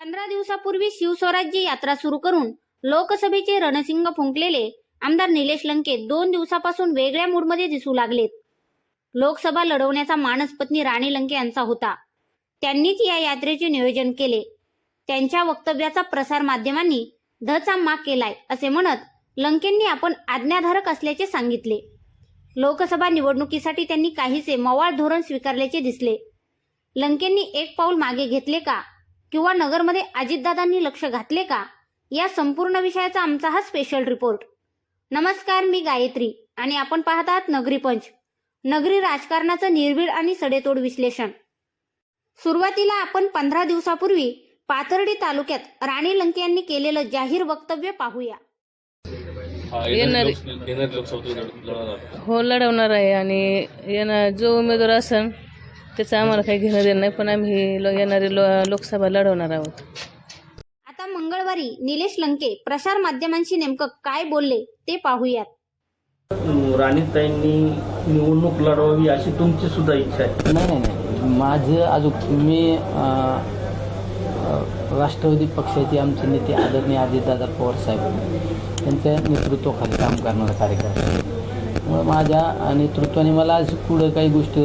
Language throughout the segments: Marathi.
पंधरा दिवसापूर्वी शिवस्वराज्य यात्रा सुरू करून लोकसभेचे रणसिंग फुंकलेले आमदार निलेश लंके दोन दिवसापासून वेगळ्या मूडमध्ये दिसू लागलेत. लोकसभा लढवण्याचा मानस पत्नी राणी लंके यांचा होता. त्यांनीच या यात्रेचे नियोजन केले. त्यांच्या वक्तव्याचा प्रसार माध्यमांनी धचा माग केलाय असे म्हणत लंकेंनी आपण आज्ञाधारक असल्याचे सांगितले. लोकसभा निवडणुकीसाठी त्यांनी काहीसे मवाळ धोरण स्वीकारल्याचे दिसले. लंकेंनी एक पाऊल मागे घेतले का? किंवा नगरमध्ये अजितदादांनी लक्ष घातले का? या संपूर्ण विषयाचा आमचा हा स्पेशल रिपोर्ट नमस्कार मी गायत्री आणि आपण पाहत आहात नगरी पंच. नगरी राजकारणाचं निर्भीड आणि सडेतोड विश्लेषण. सुरुवातीला आपण पंधरा दिवसापूर्वी पाथर्डी तालुक्यात राणी लंके यांनी केलेलं जाहीर वक्तव्य पाहूया. हा, येणारी-. हो लढवणार आहे आणि येणार जो उमेदवार असेल त्याचं आम्हाला काही घेणं देणं नाही पण आम्ही ही येणारी लो लोकसभा लढवणार आहोत. आता मंगळवारी निलेश लंके प्रसार माध्यमांशी नेमकं काय बोलले ते पाहूयात. राणीताईंनी निवडणूक लढवावी अशी तुमची सुद्धा इच्छा आहे. नाही नाही नाही. माझं अजून मी अं, राष्ट्रवादी पक्षाचे आमचे नेते आदरणीय अजितदादा पवार साहेब यांच्या नेतृत्वाखाली काम करणारा कार्यकर्ता. आहे. माझ्या नेतृत्वाने मला आज पुढं काही गोष्ट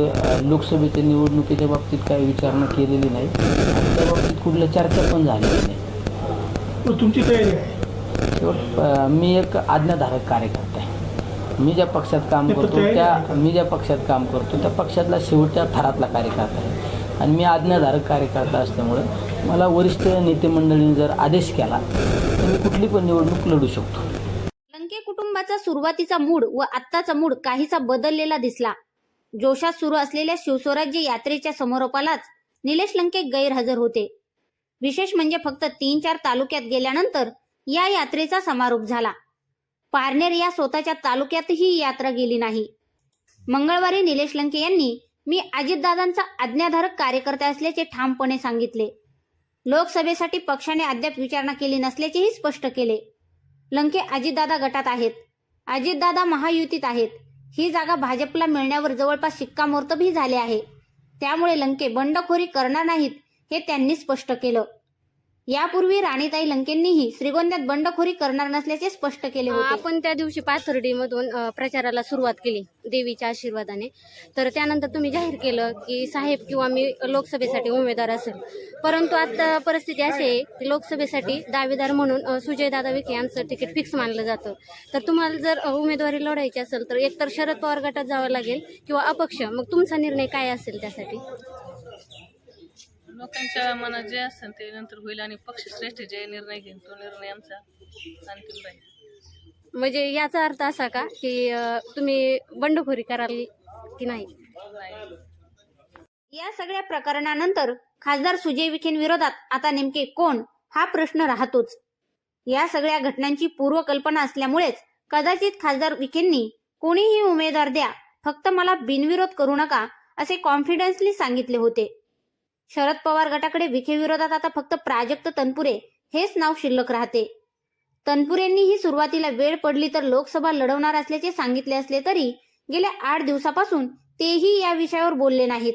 लोकसभेच्या निवडणुकीच्या बाबतीत काही विचारणा केलेली नाही. त्या बाबतीत कुठल्या चर्चा पण झालेली नाही. तुमची तयारी आहे मी एक आज्ञाधारक कार्यकर्ता आहे. मी ज्या पक्षात काम करतो त्या मी ज्या पक्षात काम करतो त्या पक्षातला शेवटच्या थरातला कार्यकर्ता आहे. आणि मी आज्ञाधारक कार्यकर्ता असल्यामुळं मला वरिष्ठ नेते मंडळीने जर आदेश केला तर मी कुठली पण निवडणूक लढू शकतो. कुटुंबाचा सुरुवातीचा मूड व आत्ताचा मूड काहीसा बदललेला दिसला. जोशात सुरू असलेल्या शिवस्वराज्य यात्रेच्या समारोपालाच निलेश लंके गैरहजर होते. विशेष म्हणजे फक्त तीन चार तालुक्यात गेल्यानंतर या यात्रेचा समारोप झाला. पारनेर या स्वतःच्या तालुक्यातही यात्रा गेली नाही. मंगळवारी निलेश लंके यांनी मी अजितदादांचा आज्ञाधारक कार्यकर्ता असल्याचे ठामपणे सांगितले. लोकसभेसाठी पक्षाने अद्याप विचारणा केली नसल्याचेही स्पष्ट केले. लंके अजितदादा गटात आहेत. अजितदादा महायुतीत आहेत. ही जागा भाजपला मिळण्यावर जवळपास शिक्कामोर्तबही झाले आहे. त्यामुळे लंके बंडखोरी करणार नाहीत हे त्यांनी स्पष्ट केलं. यापूर्वी राणीताई लंकेंनीही श्रीगोंद्यात बंडखोरी करणार नसल्याचे स्पष्ट केले होते. आपण त्या दिवशी पाथर्डीमधून प्रचाराला सुरुवात केली देवीच्या आशीर्वादाने. तर त्यानंतर तुम्ही जाहीर केलं की साहेब किंवा मी लोकसभेसाठी उमेदवार असेल. परंतु आता परिस्थिती अशी आहे की लोकसभेसाठी दावेदार म्हणून अ, सुजयदादा विखे यांचं तिकीट फिक्स मानलं जातं. तर तुम्हाला जर उमेदवारी लढायची असेल तर एकतर शरद पवार गटात जावं लागेल किंवा अपक्ष. मग तुमचा निर्णय काय असेल त्यासाठी? लोकांच्या मनात जे असेल ते नंतर होईल आणि पक्षश्रेष्ठ जे निर्णय घेईल तो निर्णय आमचा अंतिम राहील. म्हणजे याचा अर्थ असा का की अ, तुम्ही बंडखोरी कराल की नाही? या सगळ्या प्रकरणानंतर खासदार सुजय विखेंविरोधात आता नेमके कोण हा प्रश्न राहतोच. या सगळ्या घटनांची पूर्वकल्पना असल्यामुळेच कदाचित खासदार विखेंनी कोणीही उमेदवार द्या फक्त मला बिनविरोध करू नका असे कॉन्फिडन्सली सांगितले होते. शरद पवार गटाकडे विखे विरोधात आता फक्त प्राजक्त तनपुरे हेच नाव शिल्लक राहते. तनपुरेंनीही सुरुवातीला वेळ पडली तर लोकसभा लढवणार असल्याचे सांगितले असले तरी गेल्या आठ दिवसापासून तेही या विषयावर बोलले नाहीत.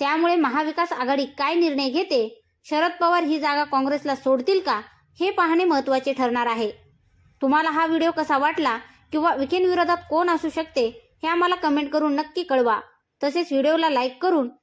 त्यामुळे महाविकास आघाडी काय निर्णय घेते? शरद पवार ही जागा काँग्रेसला सोडतील का? हे पाहणे महत्त्वाचे ठरणार आहे. तुम्हाला हा व्हिडिओ कसा वाटला किंवा विखेंविरोधात कोण असू शकते हे आम्हाला कमेंट करून नक्की कळवा. तसेच व्हिडिओला लाईक करून